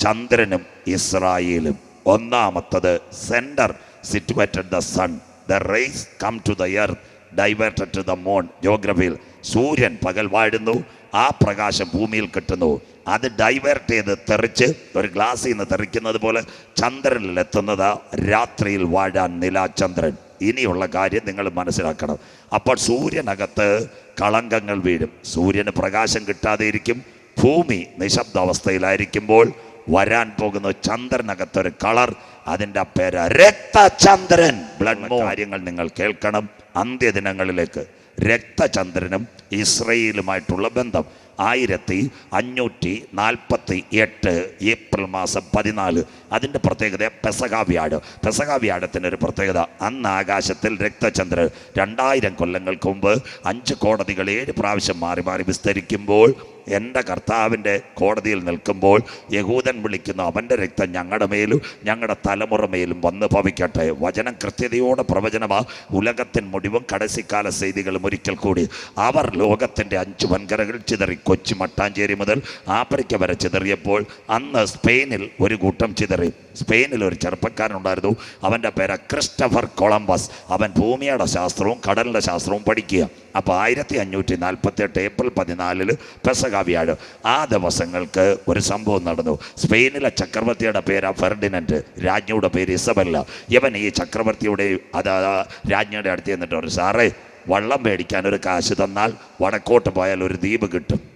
ചന്ദ്രനും ഇസ്രായേലും. ഒന്നാമത്തത് centre situated the sun the rays come to the earth diverted to the moon ജോഗ്രഫിയിൽ സൂര്യൻ പകൽ വാഴുന്നു ആ പ്രകാശം ഭൂമിയിൽ കിട്ടുന്നു. അത് ഡൈവേർട്ട് ചെയ്ത് തെറിച്ച് ഒരു ഗ്ലാസ്സിൽ നിന്ന് തെറിക്കുന്നത് പോലെ ചന്ദ്രനിൽ എത്തുന്നത് രാത്രിയിൽ വാഴാൻ നിലാചന്ദ്രൻ ഇനിയുള്ള കാര്യം നിങ്ങൾ മനസ്സിലാക്കണം. അപ്പോൾ സൂര്യനകത്ത് കളങ്കങ്ങൾ വീഴും. സൂര്യന് പ്രകാശം കിട്ടാതെ ഇരിക്കും. ഭൂമി നിശബ്ദാവസ്ഥയിലായിരിക്കുമ്പോൾ വരാൻ പോകുന്ന ചന്ദ്രനകത്തൊരു കളർ അതിന്റെ പേര് രക്തചന്ദ്രൻ. ബ്ലഡ് കാര്യങ്ങൾ നിങ്ങൾ കേൾക്കണം. അന്ത്യദിനങ്ങളിലേക്ക് രക്തചന്ദ്രനും ഇസ്രയേലുമായിട്ടുള്ള ബന്ധം. ആയിരത്തി അഞ്ഞൂറ്റി നാൽപ്പത്തി എട്ട് ഏപ്രിൽ മാസം പതിനാല്. അതിന്റെ പ്രത്യേകത പെസകാവ്യാട് പെസകാവ്യാടത്തിന്റെ ഒരു പ്രത്യേകത അന്ന് ആകാശത്തിൽ രക്തചന്ദ്രൻ രണ്ടായിരം കൊല്ലങ്ങൾക്ക് മുമ്പ് അഞ്ച് കോടതികൾ ഏഴ് പ്രാവശ്യം മാറി മാറി വിസ്തരിക്കുമ്പോൾ എന്റെ കർത്താവിന്റെ കോടതിയിൽ നിൽക്കുമ്പോൾ യഹൂദൻ വിളിക്കുന്ന അവന്റെ രക്തം ഞങ്ങളുടെ മേലും ഞങ്ങളുടെ തലമുറ മേലും വന്ന് ഭവിക്കട്ടെ. വചനം കൃത്യതയോടെ പ്രവചനമാ. ഉലകത്തിൻ മുടിവും കടസിക്കാല ചെയ്തികളും ഒരിക്കൽ കൂടി. അവർ ലോകത്തിന്റെ അഞ്ച് വൻകരകൾ ചിതറി കൊച്ചി മട്ടാഞ്ചേരി മുതൽ ആഫ്രിക്ക വരെ ചിതറിയപ്പോൾ അന്ന് സ്പെയിനിൽ ഒരു കൂട്ടം ചിതറി. സ്പെയിനിൽ ഒരു ചെറുപ്പക്കാരനുണ്ടായിരുന്നു. അവന്റെ പേര് ക്രിസ്റ്റഫർ കൊളംബസ്. അവൻ ഭൂമിയുടെ ശാസ്ത്രവും കടലിന്റെ ശാസ്ത്രവും പഠിക്കുക. അപ്പോൾ ആയിരത്തി അഞ്ഞൂറ്റി നാൽപ്പത്തി എട്ട് ഏപ്രിൽ പതിനാലിൽ പെസകാവ്യാഴ് ആ ദിവസങ്ങൾക്ക് ഒരു സംഭവം നടന്നു. സ്പെയിനിലെ ചക്രവർത്തിയുടെ പേര് ഫെർഡിനന്റ് രാജ്ഞിയുടെ പേര് ഇസബല്ല. ഇവൻ ഈ ചക്രവർത്തിയുടെ അത് രാജ്ഞിയുടെ അടുത്ത് ചെന്നിട്ട് ഒരു സാറേ വള്ളം മേടിക്കാൻ ഒരു കാശ് തന്നാൽ വടക്കോട്ട് പോയാൽ ഒരു ദ്വീപ് കിട്ടും.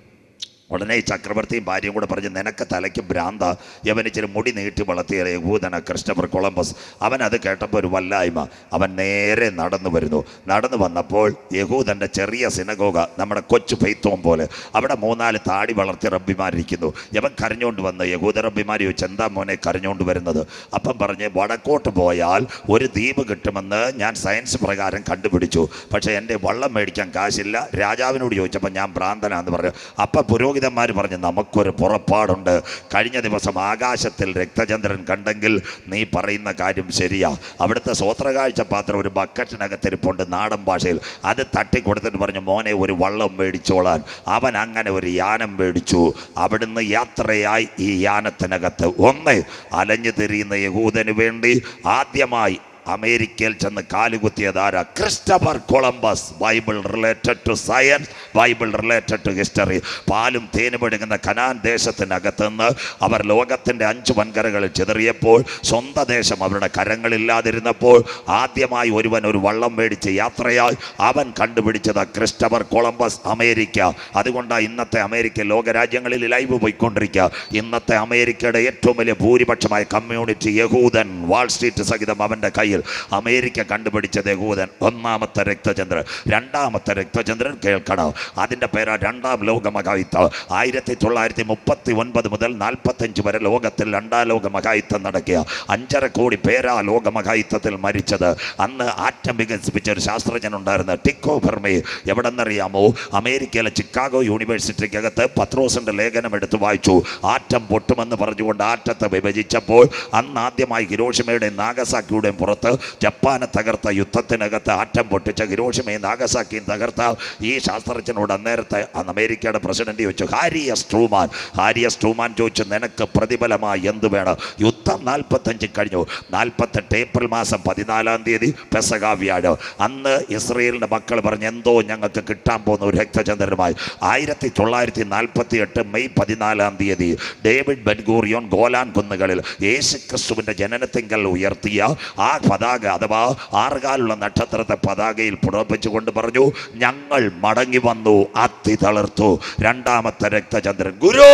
ഉടനെ ചക്രവർത്തിയും ഭാര്യയും കൂടെ പറഞ്ഞ് നിനക്ക് തലയ്ക്ക് ഭ്രാന്ത. യവൻ ഇച്ചിരി മുടി നീട്ടി വളർത്തിയ യഹൂദന ക്രിസ്റ്റഫർ കൊളംബസ്. അവൻ അത് കേട്ടപ്പോൾ ഒരു വല്ലായ്മ. അവൻ നേരെ നടന്നു വരുന്നു. നടന്നു വന്നപ്പോൾ യഹൂദന്റെ ചെറിയ സിനഗോഗ നമ്മുടെ കൊച്ചു ഫെയ്ത്തോം പോലെ അവിടെ മൂന്നാൽ താടി വളർത്തിയ റബ്ബിമാരിരിക്കുന്നു. യവൻ കരഞ്ഞുകൊണ്ട് വന്ന് യഹൂദ റബ്ബിമാർ ചോദിച്ചു മോനെ കരഞ്ഞുകൊണ്ട് വരുന്നത്? അപ്പം പറഞ്ഞ് വടക്കോട്ട് പോയാൽ ഒരു ദ്വീപ് കിട്ടുമെന്ന് ഞാൻ സയൻസ് പ്രകാരം കണ്ടുപിടിച്ചു. പക്ഷേ എന്റെ വള്ളം മേടിക്കാൻ കാശില്ല. രാജാവിനോട് ചോദിച്ചപ്പോൾ ഞാൻ ഭ്രാന്തനാന്ന് പറഞ്ഞു. അപ്പം പുരോഹിതന്മാർ പറഞ്ഞു നമുക്കൊരു പുറപ്പാടുണ്ട്. കഴിഞ്ഞ ദിവസം ആകാശത്തിൽ രക്തചന്ദ്രൻ കണ്ടെങ്കിൽ നീ പറയുന്ന കാര്യം ശരിയാ. അവിടുത്തെ സ്വോത്രകാഴ്ച പാത്രം ഒരു ബക്കറ്റിനകത്തിരിപ്പുണ്ട് നാടൻ ഭാഷയിൽ. അത് തട്ടിക്കൊടുത്തിട്ട് പറഞ്ഞു മോനെ ഒരു വള്ളം മേടിച്ചോളാൻ. അവൻ അങ്ങനെ ഒരു യാനം മേടിച്ചു. അവിടുന്ന് യാത്രയായി ഈ യാനത്തിനകത്ത്. ഒന്ന് അലഞ്ഞു തിരിയുന്ന യഹൂദന് വേണ്ടി ആദ്യമായി അമേരിക്കയിൽ ചെന്ന് കാലുകുത്തിയതാര Christopher Columbus. Bible related to science Bible related to history. പാലും തേനും ഒഴുകുന്ന കനാൻ ദേശത്തിനകത്ത് നിന്ന് അവർ ലോകത്തിന്റെ അഞ്ച് വൻകരകളിൽ ചിതറിയപ്പോൾ സ്വന്തം ദേശം അവരുടെ കരങ്ങളില്ലാതിരുന്നപ്പോൾ ആദ്യമായി ഒരുവൻ ഒരു വള്ളം മേടിച്ച് യാത്രയായി. അവൻ കണ്ടുപിടിച്ചത് ക്രിസ്റ്റഫർ കൊളംബസ് അമേരിക്ക. അതുകൊണ്ടാണ് ഇന്നത്തെ അമേരിക്ക ലോകരാജ്യങ്ങളിൽ ലൈവ് പോയിക്കൊണ്ടിരിക്കുക ഇന്നത്തെ അമേരിക്കയുടെ ഏറ്റവും വലിയ ഭൂരിപക്ഷമായ കമ്മ്യൂണിറ്റി യഹൂദൻ വാൾസ്ട്രീറ്റ് സഹിതം അവന്റെ കയ്യിൽ അമേരിക്ക കണ്ടുപിടിച്ച യഹൂദൻ ഒന്നാമത്തെ രക്തചന്ദ്രൻ രണ്ടാമത്തെ രക്തചന്ദ്രൻ കേൾക്കണം. അതിന്റെ പേരാ രണ്ടാം ലോക മഹായുദ്ധം ആയിരത്തി തൊള്ളായിരത്തി മുപ്പത്തി ഒൻപത് മുതൽ നാൽപ്പത്തഞ്ച് വരെ ലോകത്തിൽ രണ്ടാം ലോക മഹായുദ്ധം നടക്കുക. അഞ്ചര കോടി പേരാ ലോക മഹായുദ്ധത്തിൽ മരിച്ചത്. അന്ന് ആറ്റം വികസിപ്പിച്ച ഒരു ശാസ്ത്രജ്ഞൻ ഉണ്ടായിരുന്നു ടിക്കോ ഫെർമി എവിടെന്നറിയാമോ? അമേരിക്കയിലെ ചിക്കാഗോ യൂണിവേഴ്സിറ്റിക്കകത്ത് പത്രോസിന്റെ ലേഖനം എടുത്ത് വായിച്ചു. ആറ്റം പൊട്ടുമെന്ന് പറഞ്ഞുകൊണ്ട് ആറ്റത്തെ വിഭജിച്ചപ്പോൾ അന്ന് ആദ്യമായി ഹിരോഷിമയുടെയും നാഗസാക്കിയുടെയും പുറത്ത് ജപ്പാനെ തകർത്ത യുദ്ധത്തിനകത്ത് ആറ്റം പൊട്ടിച്ച ഹിരോഷിമയും നാഗസാക്കിയും തകർത്ത ഈ ശാസ്ത്രജ്ഞനോട് അന്നേരത്തെ അന്ന് അമേരിക്കയുടെ പ്രസിഡന്റ് ചോദിച്ചു ഹാരിയ സ്റ്റൂമാൻ ഹാരിയ സ്റ്റൂമാൻ ചോദിച്ചു നിനക്ക് പ്രതിഫലമായി എന്ത് വേണം? യുദ്ധം നാൽപ്പത്തഞ്ച് കഴിഞ്ഞു. നാൽപ്പത്തെട്ട് ഏപ്രിൽ മാസം പതിനാലാം തീയതി പെസകാവ്യാണ് അന്ന് ഇസ്രയേലിന്റെ മക്കൾ പറഞ്ഞ് എന്തോ ഞങ്ങൾക്ക് കിട്ടാൻ പോകുന്ന ഒരു രക്തചന്ദ്രനുമായി. ആയിരത്തി തൊള്ളായിരത്തി നാൽപ്പത്തി എട്ട് മെയ് പതിനാലാം തീയതി ഡേവിഡ് ബെൻഗൂറിയോൻ ഗോലാൻ കുന്നുകളിൽ യേശു ക്രിസ്തുവിന്റെ ജനനത്തിങ്കൽ ഉയർത്തിയ ആ പതാക അഥവാ ആറുകാലുള്ള നക്ഷത്രത്തെ പതാകയിൽ പുറപ്പിച്ചുകൊണ്ട് പറഞ്ഞു ഞങ്ങൾ മടങ്ങി വന്നു അത്തി തളർത്തു രണ്ടാമത്തെ രക്തചന്ദ്രൻ ഗുരു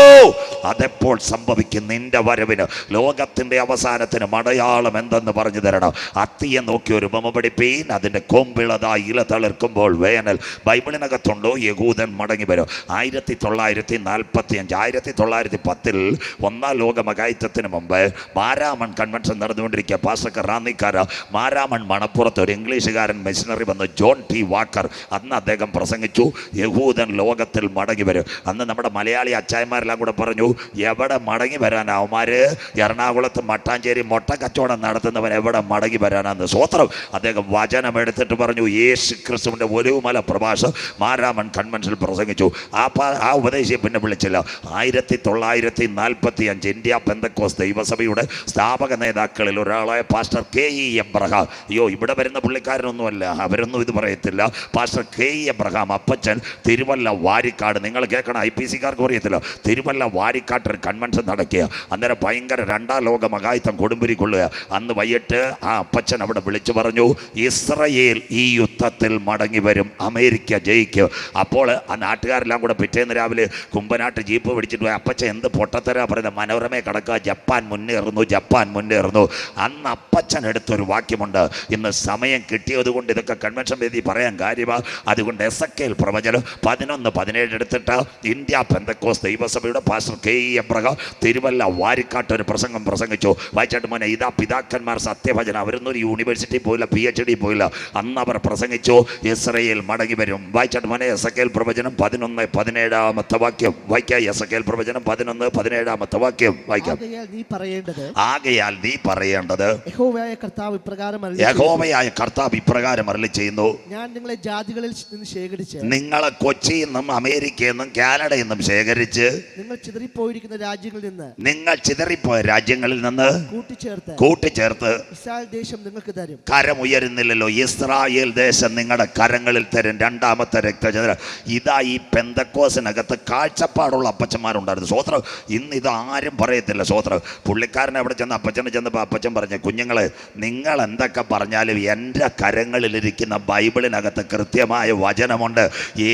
അതെപ്പോൾ സംഭവിക്കും? നിന്റെ വരവിന്. ലോകത്തിന്റെ അവസാനത്തിന് മടയാളം എന്തെന്ന് പറഞ്ഞു തരണം. അത്തിയെ നോക്കി ഒരു ഉപമ പഠിപ്പീൻ അതിന്റെ കൊമ്പിളതായി ഇല തളിർക്കുമ്പോൾ വേനൽ. ബൈബിളിനകത്തുണ്ടോ? യഹൂദൻ മടങ്ങി വരും. ആയിരത്തി തൊള്ളായിരത്തി നാൽപ്പത്തി അഞ്ച് ആയിരത്തി തൊള്ളായിരത്തി പത്തിൽ ഒന്നാം ലോക മകായുദ്ധത്തിന് മുമ്പ് മാരാമൺ കൺവെൻഷൻ നടന്നുകൊണ്ടിരിക്കുക. പാസക്കർ റാന്നിക്കാര മാരാമൺ മണപ്പുറത്ത് ഒരു ഇംഗ്ലീഷുകാരൻ മിഷനറി വന്നു ജോൺ ടി വാക്കർ അന്ന് അദ്ദേഹം പ്രസംഗിച്ചു. യഹൂദൻ ലോകത്തിൽ മടങ്ങി വരും. അന്ന് നമ്മുടെ മലയാളി അച്ചായന്മാരെല്ലാം കൂടെ പറഞ്ഞു എവിടെ മടങ്ങി വരാനാ അവന്മാര്? എറണാകുളത്ത് മട്ടാഞ്ചേരി മുട്ട കച്ചവടം നടത്തുന്നവൻ എവിടെ മടങ്ങി വരാനാന്ന് സ്വത്രം അദ്ദേഹം വചനം എടുത്തിട്ട് പറഞ്ഞു യേശു ക്രിസ്തുവിന്റെ ഒലിവുമല പ്രഭാഷം മാരാമൻ കൺവെൻഷനിൽ പ്രസംഗിച്ചു. ആ ആ ഉപദേശിയെ പിന്നെ വിളിച്ചില്ല. ആയിരത്തി തൊള്ളായിരത്തി നാൽപ്പത്തി അഞ്ച് ഇന്ത്യ പെന്തക്കോസ് ദൈവസഭയുടെ സ്ഥാപക നേതാക്കളിൽ ഒരാളായ പാസ്റ്റർ കെ ഇ എബ്രഹാം. അയ്യോ ഇവിടെ വരുന്ന പുള്ളിക്കാരനൊന്നുമല്ല. അവരൊന്നും ഇത് പറയത്തില്ല. Pastor K E Abraham Appachan Thiruvalla Varikkad. നിങ്ങൾ കേൾക്കണം ഐ പി സിക്കാർക്ക് പറയത്തില്ല തിരുവല്ല വാരിക്കാട്ട് ഒരു കൺവെൻഷൻ നടക്കുക. അന്നേരം ഭയങ്കര രണ്ടാം ലോക മകായുത്തം കൊടുമ്പിരി കൊള്ളുക അന്ന് വൈകിട്ട് ആ അപ്പച്ചൻ അവിടെ വിളിച്ചു പറഞ്ഞു ഇസ്രയേൽ ഈ യുദ്ധത്തിൽ മടങ്ങി വരും. അമേരിക്ക ജയിക്കും. അപ്പോൾ ആ നാട്ടുകാരെല്ലാം കൂടെ പിറ്റേന്ന് രാവിലെ കുമ്പനാട്ട് ജീപ്പ് പിടിച്ചിട്ട് പോയി. അപ്പച്ചൻ എന്ത് പൊട്ടത്തരാ പറയുന്നത് മനോരമയെ കടക്കുക. ജപ്പാൻ മുന്നേറുന്നു ജപ്പാൻ മുന്നേറുന്നു. അന്ന് അപ്പച്ചൻ എടുത്തൊരു വാക്യമുണ്ട്. ഇന്ന് സമയം കിട്ടിയത് കൊണ്ട് ഇതൊക്കെ കൺവെൻഷൻ വേദി പറയാൻ കാര്യമാണ് അതുകൊണ്ട് എസ് എ കെൽ പ്രവചനം പതിനൊന്ന് പതിനേഴ് എടുത്തിട്ട് ഇന്ത്യ പെന്തക്കോസ് ദൈവസഭയുടെ pastor K. Abraham Thiruvalla Varikkattu ഒരു പ്രസംഗം പ്രസംഗിച്ചു. വായിച്ചാട്ട് മോനെ ഇതാ പിതാക്കന്മാർ സത്യഭജന അവരൊന്നും ഒരു യൂണിവേഴ്സിറ്റി പോയില്ല പി എച്ച് ഡി പോയില്ല. അന്ന് അവർ പ്രസംഗിച്ചു ഇസ്രയേൽ മടങ്ങി വരും. വായിച്ചാട്ട് മോനെ എസ് എ കെയിൽ പ്രവചനം പതിനൊന്ന് പതിനേഴാമത്തെ വാക്യം. വായിക്കാം എസ് എ കെയിൽ പ്രവചനം പതിനൊന്ന് പതിനേഴാമത്തെ വാക്യം. വായിക്കാം. ആകയാൽ നീ പറയേണ്ടത് ആകയാൽ നീ പറയേണ്ടത് യഹോവയായ കർത്താവ് ഇപ്രകാരം അറിയി യഹോവയായ കർത്താവ് ഇപ്രകാരം അരളി ചെയ്യുന്നു. ഞാൻ നിങ്ങളെ ജാതികളിൽ നിന്ന് ശേഖരിച്ച് നിങ്ങളെ കൊച്ചിയിൽ നിന്നും അമേരിക്കയിൽ നിന്നും കാനഡയിൽ നിന്നും ശേഖരിച്ച് നിങ്ങൾ ചിതറിപ്പോയിരിക്കുന്ന രാജ്യങ്ങളിൽ നിന്ന് നിങ്ങൾ ചിതറിപ്പോയ രാജ്യങ്ങളിൽ നിന്ന് കൂട്ടിച്ചേർത്ത് കൂട്ടിച്ചേർത്ത് ഇസ്രായേൽ ദേശം നിങ്ങൾക്ക് തരും. കരമുയരുന്നില്ലല്ലോ ഇസ്രായേൽ ദേശം നിങ്ങളുടെ കരങ്ങളിൽ തരും. രണ്ടാമത്തെ രക്തചന്ദ്ര ഇതാ ഈ പെന്തക്കോസിനകത്ത് കാഴ്ചപ്പാടുള്ള അപ്പച്ചന്മാരുണ്ടായിരുന്നു. സ്വോത്രം ഇന്ന് ഇത് ആരും പറയത്തില്ല സ്വോത്രം പുള്ളിക്കാരൻ അവിടെ ചെന്ന് അപ്പച്ചനെ ചെന്നപ്പോൾ അപ്പച്ചൻ പറഞ്ഞു കുഞ്ഞുങ്ങളെ നിങ്ങൾ എന്തൊക്കെ പറഞ്ഞാലും എന്റെ കരങ്ങളിലിരിക്കുന്ന ബൈബിളിനകത്ത് കൃത്യമായ വചനമുണ്ട്.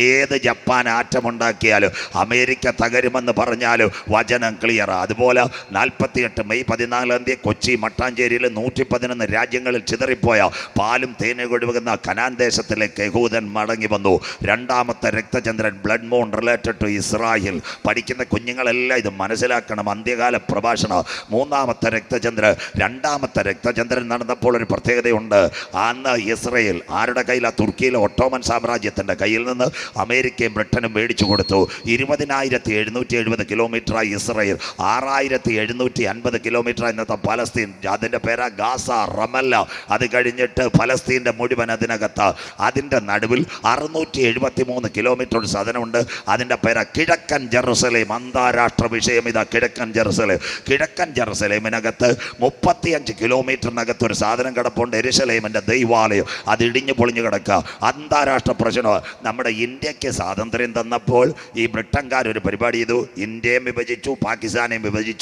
ഏത് ജപ്പാൻ ആറ്റമുണ്ടാക്കിയാലും അമേരിക്ക തകരുമെന്ന് പറഞ്ഞാലും വചനം ക്ലിയറാണ് അതുപോലെ നാൽപ്പത്തിയെട്ട് മെയ് പതിനാലാം തീയതി കൊച്ചി മട്ടാഞ്ചേരിയിൽ നൂറ്റി പതിനൊന്ന് രാജ്യങ്ങളിൽ ചിതറിപ്പോയ പാലും തേനും ഒഴുകുന്ന കനാൻ ദേശത്തിലെ യഹൂദൻ മടങ്ങി വന്നു. രണ്ടാമത്തെ രക്തചന്ദ്രൻ blood moon related to Israel. പഠിക്കുന്ന കുഞ്ഞുങ്ങളെല്ലാം ഇത് മനസ്സിലാക്കണം. അന്ത്യകാല പ്രഭാഷണം. മൂന്നാമത്തെ രക്തചന്ദ്രൻ രണ്ടാമത്തെ രക്തചന്ദ്രൻ നടന്നപ്പോൾ ഒരു പ്രത്യേകതയുണ്ട്. അന്ന് ഇസ്രയേൽ ആരുടെ കയ്യിലാ? തുർക്കിയിലെ ഒട്ടോമൻ സാമ്രാജ്യത്തിന്റെ കയ്യിൽ നിന്ന് അമേരിക്കയും ബ്രിട്ടനും മേടിച്ചു കൊടുത്തു. ഇരുപതിനായിരത്തി എഴുന്നൂറ്റി എഴുപത് കിലോമീറ്ററായി ഇസ്രയേൽ. ആറായിരത്തി എഴുന്നൂറ്റി അൻപത് കിലോമീറ്റർ ഇന്നത്തെ പലസ്തീൻ അതിന്റെ പേരാ ഗാസ റമല്ല. അത് കഴിഞ്ഞിട്ട് ഫലസ്തീന്റെ മുഴുവൻ അതിനകത്ത് അതിന്റെ നടുവിൽ അറുന്നൂറ്റി എഴുപത്തി മൂന്ന് കിലോമീറ്റർ ഒരു സാധനമുണ്ട് അതിന്റെ പേരാ കിഴക്കൻ ജെറുസലേം. അന്താരാഷ്ട്ര വിഷയം ഇതാ കിഴക്കൻ ജെറുസലേം. കിഴക്കൻ ജെറുസലേമിനകത്ത് മുപ്പത്തിയഞ്ച് കിലോമീറ്ററിനകത്ത് ഒരു സാധനം കിടപ്പുണ്ട്. എരുസലേമിന്റെ ദൈവാലയം. അത് ഇടിഞ്ഞു പൊളിഞ്ഞു കിടക്കുക അന്താരാഷ്ട്ര പ്രശ്നം നമ്മുടെ ഇന്ത്യയ്ക്ക് സ്വാതന്ത്ര്യം തന്നപ്പോൾ ഈ ബ്രിട്ടൻകാർ ഒരു പരിപാടി ചെയ്തു. ഇന്ത്യയും വിഭജിച്ചു പാകിസ്ഥാനെയും വിഭജിച്ചു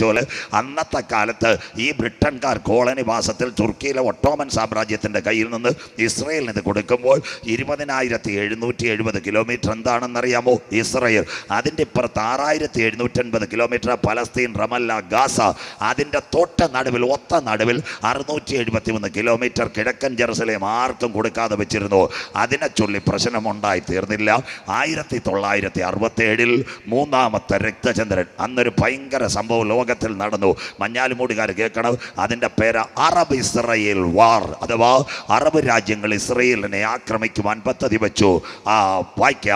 അന്നത്തെ കാലത്ത് ഈ ബ്രിട്ടൻകാർ കോളനിവാസത്തിൽ തുർക്കിയിലെ ഒട്ടോമൻ സാമ്രാജ്യത്തിന്റെ കയ്യിൽ നിന്ന് ഇസ്രയേലിന് ഇത് കൊടുക്കുമ്പോൾ ഇരുപതിനായിരത്തി എഴുന്നൂറ്റി എഴുപത് കിലോമീറ്റർ എന്താണെന്നറിയാമോ? ഇസ്രയേൽ. അതിന്റെ ഇപ്പുറത്ത് ആറായിരത്തി എഴുന്നൂറ്റൻപത് കിലോമീറ്റർ പലസ്തീൻ റമല്ല ഗാസ. അതിന്റെ തൊട്ട നടുവിൽ ഒത്ത നടുവിൽ അറുന്നൂറ്റി എഴുപത്തി മൂന്ന് കിലോമീറ്റർ കിഴക്കൻ ജെറുസലേം ആർക്കും കൊടുക്കാതെ വെച്ചിരുന്നു. അതിനെ ചൊല്ലി പ്രശ്നമുണ്ടായി തീർന്നില്ല ആയിരത്തി തൊള്ളായിരത്തി അറുപത്തേഴിൽ മൂന്നാമത്തെ രക്തചന്ദ്രൻ അന്നൊരു ഭയങ്കര സംഭവം ലോകത്തിൽ നടന്നു. മഞ്ഞാലുമൂടുകാർ കേൾക്കണം. അതിന്റെ പേര് അറബ് ഇസ്രയേൽ വാർ അഥവാ അറബ് രാജ്യങ്ങൾ ഇസ്രയേലിനെ ആക്രമിക്കുവാൻ പദ്ധതി വെച്ചു. ആ വായിക്ക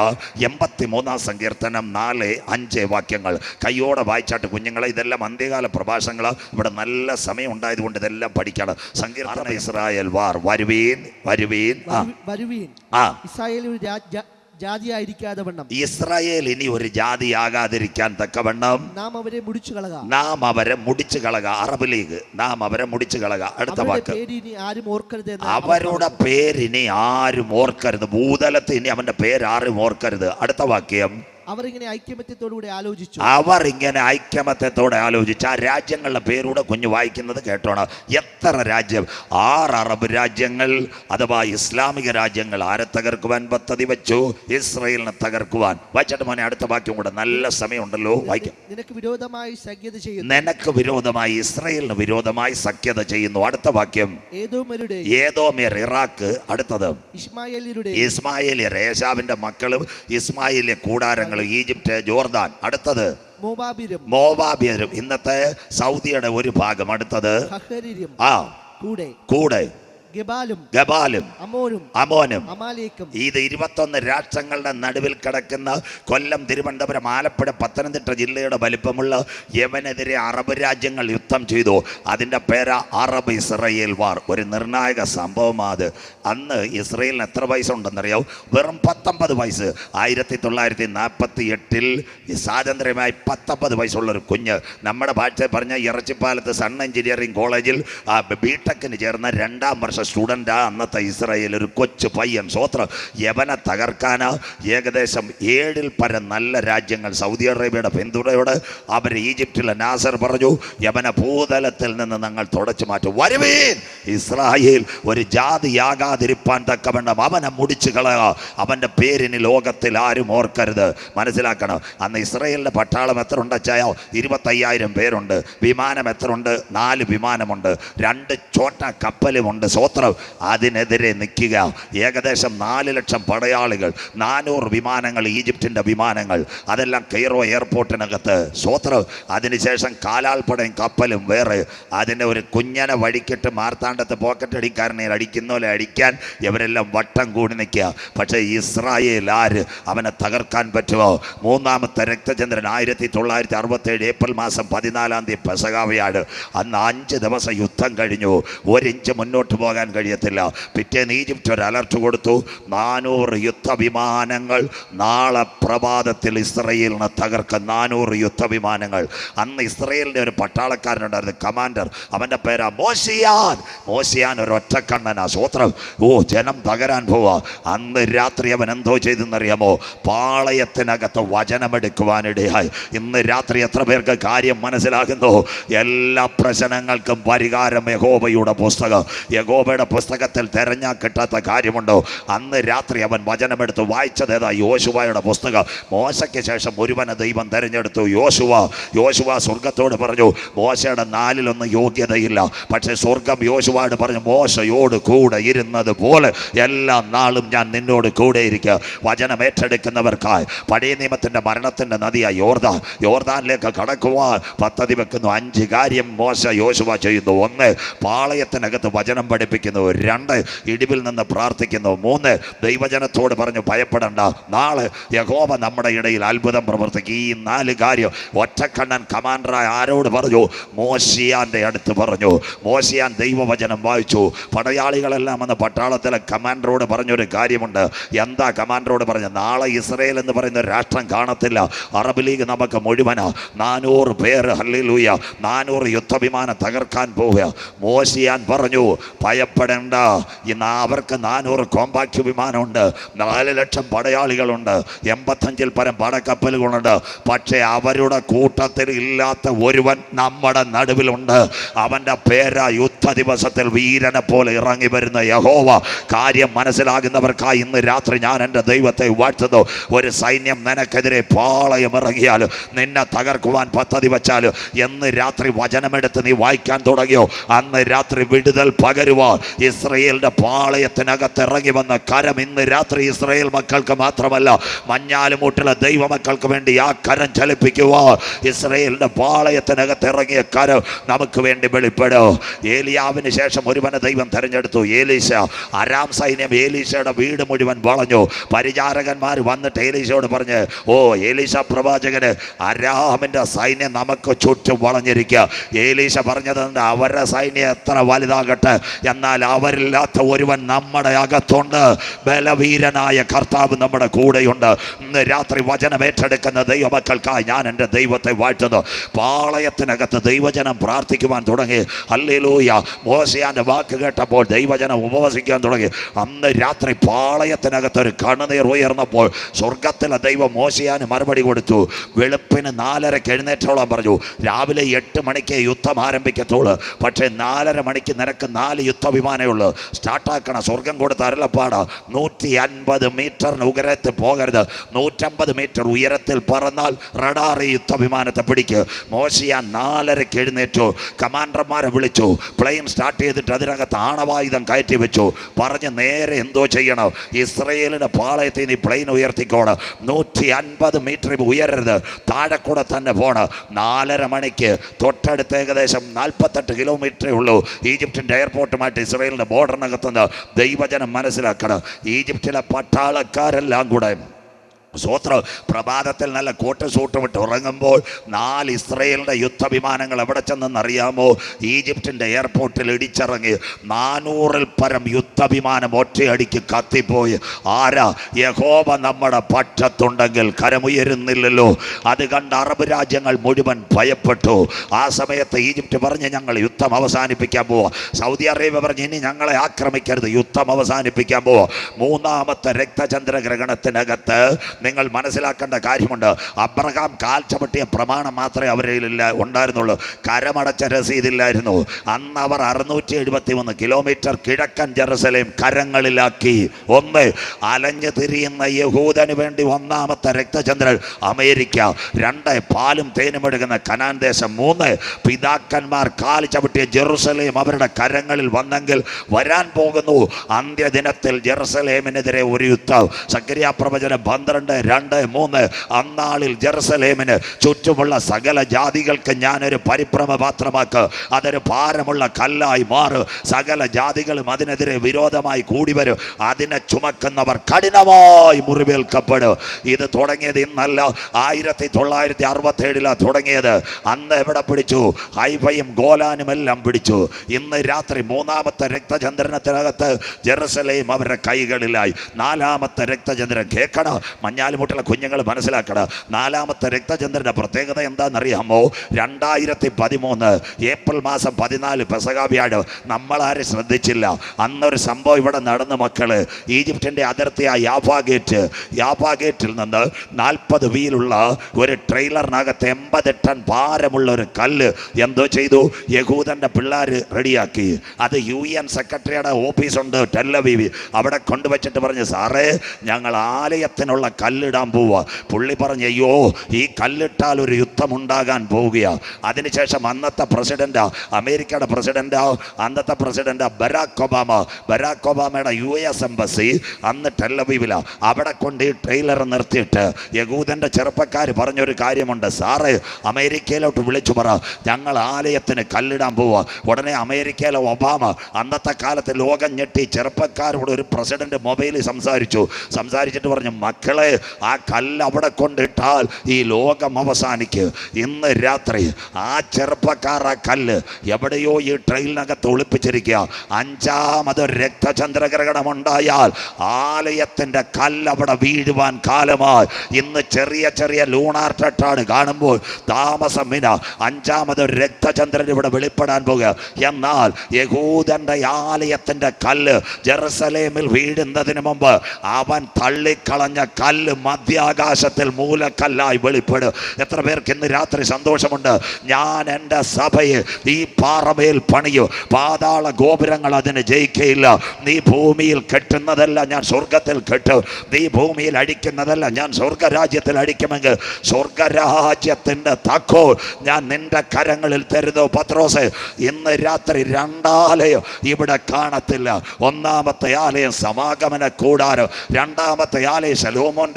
എൺപത്തി മൂന്നാം സങ്കീർത്തനം നാല് അഞ്ച് വാക്യങ്ങൾ. കയ്യോടെ വായിച്ചാട്ട് കുഞ്ഞുങ്ങളെ ഇതെല്ലാം അന്ത്യകാല പ്രഭാഷണങ്ങൾ ഇവിടെ നല്ല സമയം ഉണ്ടായതുകൊണ്ട് ഇതെല്ലാം പഠിക്കണം. സങ്കീർത്തനം ഇസ്രായേൽ വാർ. വരുവീൻ വരുവീൻ ആ. വരുവീൻ. ആ. ഇസ്രായേൽ ഒരു രാ- ജാ- ജാതിയായിരിക്കാതെ വണ്ണം. ഇസ്രായേൽ ഇനി ഒരു ജാതിയാകാതിരിക്കാൻ തക്കവണ്ണം. നാം അവരെ മുടിച്ചു കളക. നാം അവരെ മുടിച്ചു കളക. അറബ് ലീഗ് നാം അവരെ മുടിച്ചു കളക. അടുത്ത അവരുടെ വാക്ക്. പേര് ആരും ഓർക്കരുത് അവരുടെ പേരിനി ആരും ഓർക്കരുത്. ഭൂതലത്ത് ഇനി അവന്റെ പേര് ആരും ഓർക്കരുത്. അടുത്ത വാക്യം. അവർ ഇങ്ങനെ ഐക്യമത്യത്തോടുകൂടി ആലോചിച്ചു. അവർ ഇങ്ങനെ ഐക്യമത്യത്തോടെ ആലോചിച്ച് ആ രാജ്യങ്ങളുടെ പേരൂടെ കുഞ്ഞു വായിക്കുന്നത് കേട്ടോണം. എത്ര രാജ്യം? ആറ് അറബ് രാജ്യങ്ങൾ അഥവാ ഇസ്ലാമിക രാജ്യങ്ങൾ ആരെ തകർക്കുവാൻ പദ്ധതി വെച്ചു? ഇസ്രയേലിനെ തകർക്കുവാൻ. വായിച്ചിട്ട് മോനെ അടുത്ത വാക്യം കൂടെ നല്ല സമയമുണ്ടല്ലോ. വായിക്കാം. നിനക്ക് വിരോധമായി സഖ്യത ചെയ്യുന്നു. നിനക്ക് വിരോധമായി ഇസ്രയേലിന് വിരോധമായി സഖ്യത ചെയ്യുന്നു. അടുത്ത വാക്യം. ഏതോമരുടെ ഏതോമിയർ ഇറാഖ് അടുത്തത്. ഇസ്മായേലിയർ ഏശാവിന്റെ മക്കളും ഇസ്മായേലിയ ഈജിപ്റ്റ് ജോർദാൻ അടുത്തത് മോബാബിയരും മോവാബിയരും. ഇന്നത്തെ സൗദിയുടെ ഒരു ഭാഗം അടുത്തത് ആ കൂടെ കൂടെ ഗബാലും അമോനും അമോനും ഇത് ഇരുപത്തൊന്ന് രാഷ്ട്രങ്ങളുടെ നടുവിൽ കിടക്കുന്ന കൊല്ലം തിരുവനന്തപുരം ആലപ്പുഴ പത്തനംതിട്ട ജില്ലയുടെ വലിപ്പമുള്ള യവനെതിരെ അറബ് രാജ്യങ്ങൾ യുദ്ധം ചെയ്തു. അതിന്റെ പേര അറബ് ഇസ്രയേൽ വാർ. ഒരു നിർണായക സംഭവമാണ് അത്. അന്ന് ഇസ്രയേലിന് എത്ര വയസ്സ് ഉണ്ടെന്നറിയാവും? വെറും പത്തൊമ്പത് വയസ്സ്. ആയിരത്തി തൊള്ളായിരത്തി നാൽപ്പത്തി എട്ടിൽ സ്വാതന്ത്ര്യമായി പത്തൊമ്പത് വയസ്സുള്ളൊരു കുഞ്ഞ്. നമ്മുടെ ഭാഷ പറഞ്ഞ ഇറച്ചിപ്പാലത്ത് സൺ എഞ്ചിനീയറിംഗ് കോളേജിൽ ബി ടെക്കിന് ചേർന്ന രണ്ടാം വർഷ സ്റ്റുഡന്റാ അന്നത്തെ ഇസ്രയേൽ ഒരു കൊച്ചു പയ്യൻ. സ്വോത്രം യവനെ തകർക്കാൻ ഏകദേശം ഏഴിൽ പരം നല്ല രാജ്യങ്ങൾ സൗദി അറേബ്യയുടെ പിന്തുണയോട് അവർ ഈജിപ്തിലെ നാസർ പറഞ്ഞു. യവന ഭൂതലത്തിൽ നിന്ന് ഞങ്ങൾ തുടച്ചു മാറ്റും. വരുവീൻ! ഇസ്രായേൽ ഒരു ജാതിയാകാതിരിപ്പാൻ തക്കവണ്ണം അവനെ മുടിച്ചു കളയുക. അവന്റെ പേരിന് ലോകത്തിൽ ആരും ഓർക്കരുത്. മനസ്സിലാക്കണം അന്ന് ഇസ്രായേലിന്റെ പട്ടാളം എത്ര ഉണ്ടച്ചായോ ഇരുപത്തയ്യായിരം പേരുണ്ട്. വിമാനം എത്ര ഉണ്ട് നാല് വിമാനമുണ്ട്. രണ്ട് ചോട്ട കപ്പലുമുണ്ട്. സ്വോത്രം അതിനെതിരെ നിൽക്കുക. ഏകദേശം നാല് ലക്ഷം പടയാളികൾ നാനൂറ് വിമാനങ്ങൾ ഈജിപ്തിന്റെ വിമാനങ്ങൾ അതെല്ലാം കെയ്റോ എയർപോർട്ടിനകത്ത്. സ്വോത്രം അതിനുശേഷം കാലാൾപ്പടയും കപ്പലും വേറെ അതിന്റെ ഒരു കുഞ്ഞനെ വഴിക്കിട്ട് മാർത്താണ്ടത്ത് പോക്കറ്റ് അടിക്കാരനെ അടിക്കുന്ന പോലെ അടിക്കാൻ ഇവരെല്ലാം വട്ടം കൂടി നിൽക്കുക. പക്ഷേ ഇസ്രായേൽ ആര് അവനെ തകർക്കാൻ പറ്റുമോ? മൂന്നാമത്തെ രക്തചന്ദ്രൻ ആയിരത്തി തൊള്ളായിരത്തി അറുപത്തേഴ് ഏപ്രിൽ മാസം പതിനാലാം തീയതി പെസകാവയാണ് അന്ന് അഞ്ച് ദിവസം യുദ്ധം കഴിഞ്ഞു. ഒരിഞ്ച് മുന്നോട്ട് പോകാൻ കഴിയത്തില്ല. പിറ്റേന്ന് ഈജിപ്റ്റ് ഒരു അലർട്ട് കൊടുത്തു. നാനൂറ് യുദ്ധവിമാനങ്ങൾ നാളെ പ്രഭാതത്തിൽ ഇസ്രയേലിനെ തകർക്കും. നാനൂറ് യുദ്ധവിമാനങ്ങൾ. അന്ന് ഇസ്രയേലിന്റെ ഒരു പട്ടാളക്കാരനുണ്ടായിരുന്നു കമാൻഡർ. അവന്റെ പേരാ മോശിയാൻ. മോശിയാൻ ഒരു ഒറ്റക്കണ്ണനാ. സ്വോത്രം ഓ ജനം തകരാൻ പോവാ. അന്ന് രാത്രി അവൻ എന്തോ ചെയ്തെന്നറിയാമോ? പാളയത്തിനകത്ത് വചനമെടുക്കുവാനിടയായി ഇന്ന് രാത്രി എത്ര പേർക്ക് കാര്യം മനസ്സിലാകുന്നു? എല്ലാ പ്രശ്നങ്ങൾക്കും പരിഹാരം യഹോബയുടെ പുസ്തകം. യഹോബയുടെ പുസ്തകത്തിൽ തെരഞ്ഞാൽ കിട്ടാത്ത കാര്യമുണ്ടോ? അന്ന് രാത്രി അവൻ വചനമെടുത്ത് വായിച്ചത് ഏതാ? യോശുവയുടെ പുസ്തകം. മോശയ്ക്ക് ശേഷം ഒരുവനെ ദൈവം തിരഞ്ഞെടുത്തു. യോശുവ യോശുവ സ്വർഗത്തോട് പറഞ്ഞു മോശയുടെ നാലിലൊന്നും യോഗ്യതയില്ല. പക്ഷേ സ്വർഗം യോശുവയോട് പറഞ്ഞു മോശയോട് കൂടെ ഇരുന്നത് പോലെ എല്ലാ നാളും ഞാൻ നിന്നോട് കൂടെ ഇരിക്കുക. വചനം ഏറ്റെടുക്കുന്നവർക്കായി. പഴയ നിയമത്തിന്റെ മരണത്തിന്റെ നദിയായ യോർദാൻ. യോർദാനിലേക്ക് കടക്കുവാൻ പദ്ധതി വെക്കുന്നു. അഞ്ച് കാര്യം മോശ യോശുവ ചെയ്യുന്നു. ഒന്ന് പാളയത്തിനകത്ത് വചനം പഠിപ്പിക്കുന്നു. രണ്ട് ഇടിവിൽ നിന്ന് പ്രാർത്ഥിക്കുന്നു. മൂന്ന് ദൈവജനത്തോട് പറഞ്ഞു ഭയപ്പെടണ്ട. നാളെ യഹോവ നമ്മുടെ ഇടയിൽ അത്ഭുതം പ്രവർത്തിക്കും. ഈ നാല് കാര്യം ഒറ്റക്കണ്ണൻ കമാൻഡറായ ആരോട് പറഞ്ഞു? മോശിയാന്റെ അടുത്ത് പറഞ്ഞു. മോശിയാൻ ദൈവവചനം വായിച്ചു. പടയാളികളെല്ലാം അന്ന് പട്ടാളത്തിലെ കമാൻഡറോട് പറഞ്ഞൊരു കാര്യമുണ്ട്. എന്താ കമാൻഡറോട് പറഞ്ഞു നാളെ ഇസ്രയേൽ എന്ന് പറയുന്ന രാഷ്ട്രം കാണത്തില്ല. അറബ് ലീഗ് നമുക്ക് മുഴുവനാ. നാനൂറ് പേര് ഹല്ലിലൂയ നാനൂറ് യുദ്ധവിമാനം തകർക്കാൻ പോവുക. മോശിയാൻ പറഞ്ഞു ഭയപ്പെടേണ്ട. ഇന്ന് അവർക്ക് നാനൂറ് കോമ്പാക്ട് വിമാനമുണ്ട് നാല് ലക്ഷം പടയാളികളുണ്ട് എൺപത്തഞ്ചിൽ പരം പടക്കപ്പലുകളുണ്ട്. പക്ഷേ അവരുടെ കൂട്ടത്തിൽ ഇല്ലാത്ത ഒരുവൻ നമ്മുടെ നടുവിലുണ്ട്. അവന്റെ പേരാ യുദ്ധ ദിവസത്തിൽ വീരനെ പോലെ ഇറങ്ങി വരുന്ന യഹോവ. കാര്യം മനസ്സിലാകുന്നവർക്കായി ഇന്ന് രാത്രി ഞാൻ എന്റെ ദൈവത്തെ വാഴ്ത്തുന്നു. ഒരു സൈന്യം നിനക്കെതിരെ പാളയം ഇറങ്ങിയാൽ നിന്നെ തകർക്കുവാൻ പദ്ധതി വെച്ചാൽ എന്ന് രാത്രി വചനമെടുത്ത് നീ വായിക്കാൻ തുടങ്ങിയോ? അന്ന് രാത്രി വിടുതൽ പകരുവാൻ ഇസ്രയേലിന്റെ പാളയത്തിനകത്ത് ഇറങ്ങി വന്ന കരം ഇന്ന് രാത്രി ഇസ്രയേൽ മക്കൾക്ക് മാത്രമല്ല മഞ്ഞാലുമൂട്ടിലെ ദൈവമക്കൾക്ക് വേണ്ടി ആ കരം ചലിപ്പിക്കുവാൻ ഇസ്രയേലിന്റെ പാളയത്തിനകത്ത് ഇറങ്ങിയ കരം നമുക്ക് വേണ്ടി വെളിപ്പെടും. ഏലിയാവിന് ശേഷം ഒരുവനെ ദൈവം തെരഞ്ഞെടുത്തു. ഏലീശ അരാം സൈന്യം ഏലീശയുടെ വീട് മുഴുവൻ വളഞ്ഞു. പരിചാരകന്മാർ വന്നിട്ട് ഏലീശയോട് പറഞ്ഞ് ഓ ഏലീശ പ്രവാചകന് അരാമിന്റെ സൈന്യം നമുക്ക് ചുറ്റും വളഞ്ഞിരിക്കുക ഏലീശ പറഞ്ഞത് എന്താ? സൈന്യം എത്ര വലുതാകട്ടെ. എന്നാൽ അവരില്ലാത്ത ഒരുവൻ നമ്മുടെ അകത്തുണ്ട്. ബലവീരനായ കർത്താവ് നമ്മുടെ കൂടെയുണ്ട്. ഇന്ന് രാത്രി വചനം ഏറ്റെടുക്കുന്ന ദൈവമക്കൾക്കായി ഞാൻ എന്റെ ദൈവത്തെ വാഴ്ത്തുന്നു. പാളയത്തിനകത്ത് ദൈവജനം പ്രാർത്ഥിക്കുവാൻ തുടങ്ങി. അല്ലേലൂയ മോശയാന്റെ വാക്ക് കേട്ടപ്പോൾ ദൈവജനം ഉപവസിക്കാൻ തുടങ്ങി. അന്ന് രാത്രി പാളയത്തിനകത്ത് ഒരു കണ്ണുനീർ ഉയർന്നപ്പോൾ സ്വർഗത്തിലെ ദൈവം മോശയാന് മറുപടി കൊടുത്തു. വെളുപ്പിന് നാലരക്ക് എഴുന്നേറ്റോളം പറഞ്ഞു. രാവിലെ എട്ട് മണിക്ക് യുദ്ധം ആരംഭിക്കത്തുള്ളൂ. പക്ഷേ നാലര മണിക്ക് നിനക്ക് നാല് യുദ്ധവിമാനമേ ഉള്ളൂ. സ്റ്റാർട്ടാക്കണം സ്വർഗം കൊടുത്ത അരുളപ്പാട്. നൂറ്റി അൻപത് മീറ്ററിന് ഉയരത്തിൽ പോകരുത്. നൂറ്റമ്പത് മീറ്റർ ഉയരത്തിൽ പറന്നാൽ റഡാർ യുദ്ധവിമാനത്തെ പിടിക്ക്. മോശിയ നാലരയ്ക്ക് എഴുന്നേറ്റു. കമാൻഡർമാരെ വിളിച്ചു. പ്ലെയിൻ സ്റ്റാർട്ട് ചെയ്തിട്ട് അതിനകത്ത് ആണവായുധം കയറ്റി വെച്ചു. പറഞ്ഞ് നേരെ എന്തോ ചെയ്യണം. ഇസ്രയേലിന്റെ പാളയത്തിൽ നീ പ്ലെയിൻ ഉയർത്തിക്കോണം. നൂറ്റി അൻപത് മീറ്റർ ഉയരരുത്. താഴെ കൂടെ തന്നെ പോണം. നാലര മണിക്ക് തൊട്ടടുത്ത് ഏകദേശം നാൽപ്പത്തെട്ട് കിലോമീറ്റർ കിലോമീറ്ററേ ഉള്ളൂ. ഈജിപ്തിന്റെ എയർപോർട്ടുമായിട്ട് ഇസ്രയേലിന്റെ ബോർഡറിനകത്തുനിന്ന് ദൈവജനം മനസ്സിലാക്കണം. ഈജിപ്തിലെ പട്ടാളക്കാരെല്ലാം കൂടെ സ്വോത്ര പ്രഭാതത്തിൽ നല്ല കോട്ട സൂട്ട് വിട്ട് ഉറങ്ങുമ്പോൾ നാല് ഇസ്രയേലിന്റെ യുദ്ധവിമാനങ്ങൾ എവിടെ ചെന്നെന്നറിയാമോ? ഈജിപ്തിന്റെ എയർപോർട്ടിൽ ഇടിച്ചിറങ്ങി നാനൂറിൽ പരം യുദ്ധവിമാനം ഒറ്റയടിക്ക് കത്തിപ്പോയി. ആരാ? യഹോബ നമ്മുടെ പക്ഷത്തുണ്ടെങ്കിൽ കരമുയരുന്നില്ലല്ലോ. അത് കണ്ട് അറബ് രാജ്യങ്ങൾ മുഴുവൻ ഭയപ്പെട്ടു. ആ സമയത്ത് ഈജിപ്റ്റ് പറഞ്ഞ് ഞങ്ങൾ യുദ്ധം അവസാനിപ്പിക്കാൻ പോവാ. സൗദി അറേബ്യ പറഞ്ഞ് ഇനി ഞങ്ങളെ ആക്രമിക്കരുത് യുദ്ധം അവസാനിപ്പിക്കാൻ പോവാ. മൂന്നാമത്തെ രക്തചന്ദ്ര ഗ്രഹണത്തിനകത്ത് നിങ്ങൾ മനസ്സിലാക്കേണ്ട കാര്യമുണ്ട്. അബ്രഹാം കാൽ ചവിട്ടിയ പ്രമാണം മാത്രമേ അവരിലില്ല ഉണ്ടായിരുന്നുള്ളൂ. കരമടച്ച രസീതില്ലായിരുന്നു അന്ന് അവർ അറുന്നൂറ്റി എഴുപത്തി മൂന്ന് കിലോമീറ്റർ കിഴക്കൻ ജെറുസലേം കരങ്ങളിലാക്കി. ഒന്ന് അലഞ്ഞു തിരിയുന്ന യഹൂദന് വേണ്ടി ഒന്നാമത്തെ രക്തചന്ദ്രൻ അമേരിക്ക. രണ്ട് പാലും തേനും എടുക്കുന്ന കനാൻ ദേശം. മൂന്ന് പിതാക്കന്മാർ കാൽ ചവിട്ടിയ ജെറുസലേം അവരുടെ കരങ്ങളിൽ വന്നെങ്കിൽ വരാൻ പോകുന്നു. അന്ത്യദിനത്തിൽ ജെറുസലേമിനെതിരെ ഒരു യുദ്ധം. സക്രിയ പ്രവചന പന്ത്രണ്ട് രണ്ട് മൂന്ന്. അന്നാളിൽ ജെറുസലേമിന് ചുറ്റുമുള്ള സകല ജാതികൾക്ക് ഞാനൊരു പരിഭ്രമ പാത്രമാക്ക്. അതൊരു ഭാരമുള്ള കല്ലായി മാറ്. സകല ജാതികളും അതിനെതിരെ വിരോധമായി കൂടി വരും. അതിനെ ചുമക്കുന്നവർ കഠിനമായി മുറിവേൽക്കപ്പെടും. ഇത് തുടങ്ങിയത് ഇന്നല്ല. ആയിരത്തി തൊള്ളായിരത്തി അറുപത്തി ഏഴിലാണ് തുടങ്ങിയത്. അന്ന് എവിടെ പിടിച്ചു? ഹൈഫയും ഗോലാനും എല്ലാം പിടിച്ചു. ഇന്ന് രാത്രി മൂന്നാമത്തെ രക്തചന്ദ്രനത്തിനകത്ത് ജെറുസലേം അവരുടെ കൈകളിലായി. നാലാമത്തെ രക്തചന്ദ്രൻ കേൾക്കണം മഞ്ഞാലുമുട്ടുള്ള കുഞ്ഞുങ്ങൾ മനസ്സിലാക്കണം നാലാമത്തെ രക്തചന്ദ്രന്റെ പ്രത്യേകത എന്താണെന്നറിയാമോ? രണ്ടായിരത്തി പതിമൂന്ന് ഏപ്രിൽ മാസം പതിനാല് പെസകാവ്യാഴം നമ്മളാരും ശ്രദ്ധിച്ചില്ല. അന്നൊരു സംഭവം ഇവിടെ നടന്ന മക്കൾ. ഈജിപ്റ്റിന്റെ അതിർത്തിയായ യാഫാ ഗേറ്റ്. യാഫാ ഗേറ്റിൽ നിന്ന് നാൽപ്പത് വീലുള്ള ഒരു ട്രെയിലറിനകത്ത് എൺപത് ടൺ ഭാരമുള്ള ഒരു കല്ല് എന്തോ ചെയ്തു. യഹൂദന്റെ പിള്ളേർ റെഡിയാക്കി. അത് യു എൻ സെക്രട്ടറിയുടെ ഓഫീസുണ്ട് ടെല്ലവീവി അവിടെ കൊണ്ടുവച്ചിട്ട് പറഞ്ഞു സാറേ ഞങ്ങൾ ആലയത്തിനുള്ള കല്ലിടാൻ പോവുക. പുള്ളി പറഞ്ഞു അയ്യോ ഈ കല്ലിട്ടാൽ ഒരു യുദ്ധം ഉണ്ടാകാൻ പോവുകയാണ് അതിനുശേഷം അന്നത്തെ പ്രസിഡന്റ് അമേരിക്കയുടെ പ്രസിഡന്റ് അന്നത്തെ പ്രസിഡന്റ് ബരാക് ഒബാമ. ബരാക് ഒബാമയുടെ യു എസ് എംബസി അന്ന് ടെല്ലബീവില അവിടെ കൊണ്ട് ഈ ട്രെയിലർ നിർത്തിയിട്ട് യഹൂദന്റെ ചെറുപ്പക്കാർ പറഞ്ഞൊരു കാര്യമുണ്ട്. സാറ് അമേരിക്കയിലോട്ട് വിളിച്ചു പറ. ഞങ്ങൾ ആലയത്തിന് കല്ലിടാൻ പോവുക. ഉടനെ അമേരിക്കയിലെ ഒബാമ അന്നത്തെ കാലത്ത് ലോകം ഞെട്ടി ചെറുപ്പക്കാരോട് ഒരു പ്രസിഡന്റ് മൊബൈലിൽ സംസാരിച്ചു. സംസാരിച്ചിട്ട് പറഞ്ഞു മക്കളെ ആ കല്ല് അവിടെ കൊണ്ടിട്ടാൽ ഈ ലോകം അവസാനിക്കും. ഇന്ന് രാത്രി ആ ചെറുപ്പക്കാർ ആ കല്ല് എവിടെയോ ഈ ട്രെയിലിനകത്ത് ഒളിപ്പിച്ചിരിക്കുക. അഞ്ചാമത് രക്തചന്ദ്രഗ്രഹണം ഉണ്ടായാൽ ആലയത്തിന്റെ കല്ല് അവിടെ വീഴുവാൻ കാലമായി. ഇന്ന് ചെറിയ ചെറിയ ലൂണാർ ടട്ടാണ് കാണുമ്പോൾ താമസം വിന. അഞ്ചാമത് രക്തചന്ദ്രൻ ഇവിടെ വെളിപ്പെടാൻ പോകുക. എന്നാൽ യഹൂദന്റെ ആലയത്തിന്റെ കല്ല് ജെറുസലേമിൽ വീഴുന്നതിന് മുമ്പ് അവൻ തള്ളിക്കളഞ്ഞ കല്ല് മധ്യാകാശത്തിൽ മൂലക്കല്ലായി വെളിപ്പെടും. എത്ര പേർക്ക് ഇന്ന് രാത്രി സന്തോഷമുണ്ട്? ഞാൻ എന്റെ സഭയെ ഈ പാറമേൽ പണിയും പാതാള ഗോപുരങ്ങൾ അതിന് ജയിക്കയില്ല. നീ ഭൂമിയിൽ കെട്ടുന്നതല്ല ഞാൻ സ്വർഗത്തിൽ കെട്ടും. നീ ഭൂമിയിൽ അടിക്കുന്നതല്ല ഞാൻ സ്വർഗരാജ്യത്തിൽ അടിക്കുമെങ്കിൽ സ്വർഗരാജ്യത്തിന്റെ താക്കോൽ ഞാൻ നിന്റെ കരങ്ങളിൽ തരുന്നു. പത്രോസ് ഇന്ന് രാത്രി രണ്ടാലയം ഇവിടെ കാണത്തില്ല. ഒന്നാമത്തെ ആലയം സമാഗമന കൂടാരം രണ്ടാമത്തെ ആലയം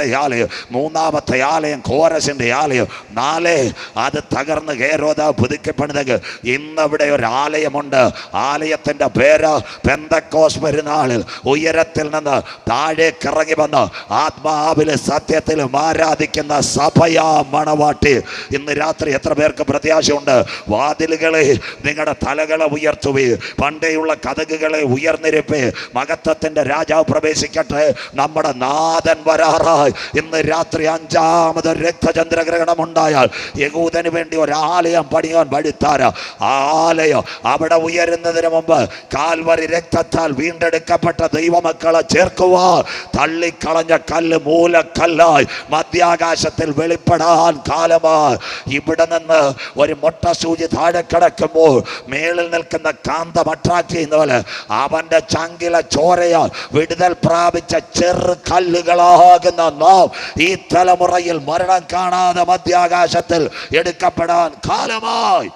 ശലോമോന്റെ ആലയം മൂന്നാമത്തെ ആലയം കോരസിന്റെ ആലയം. നാലേ അത് തകർന്ന് കയറോത പുതുക്കപ്പെടുന്നെങ്കിൽ ഇന്നവിടെ ഒരു ആലയമുണ്ട്. ആലയത്തിന്റെ പേര് പെന്തക്കോസ് പെരുന്നാളിൽ. ഉയരത്തിൽ നിന്ന് താഴേക്ക് ഇറങ്ങി വന്ന് ആത്മാവിൽ സത്യത്തിൽ ആരാധിക്കുന്ന സഭയാ മണവാട്ടി. ഇന്ന് രാത്രി എത്ര പേർക്ക് പ്രത്യാശയുണ്ട്? വാതിലുകളെ നിങ്ങളുടെ തലകളെ ഉയർത്തുവേ. പണ്ടേയുള്ള കഥകുകളെ ഉയർന്നിരിപ്പേ. മഹത്വത്തിന്റെ രാജാവ് പ്രവേശിക്കട്ടെ. നമ്മുടെ നാഥൻ വരാറായി ഇന്ന് രാത്രി അഞ്ചാമത് രക്തചന്ദ്രഗ്രഹണം ഉണ്ടായാൽ യഹൂദന് വേണ്ടി ഒരു ആലയം പണിയാൻ പഠിത്താര ആ ആലയം അവിടെ ഉയരുന്നതിന് മുമ്പ് കാൽവരി രക്തത്താൽ വീണ്ടെടുക്കപ്പെട്ട ദൈവമക്കളെ ചേർക്കുവാൻ തള്ളിക്കളഞ്ഞ കല്ല് മൂലക്കല്ലായി മധ്യാകാശത്തിൽ വെളിപ്പെടാൻ കാലമായി. ഇവിടെ നിന്ന് ഒരു മുട്ട സൂചി താഴെ കിടക്കുമ്പോൾ മേളിൽ നിൽക്കുന്ന കാന്തം അട്രാക്ട് ചെയ്യുന്ന പോലെ അവന്റെ ചങ്കിലെ ചോരയാൽ വിടുതൽ പ്രാപിച്ച ചെറു കല്ലുകളാകുന്ന നാം ഈ തലമുറയിൽ മരണം കാണാതെ മധ്യാകാശത്തിൽ എടുക്കപ്പെടാൻ കാലമായി.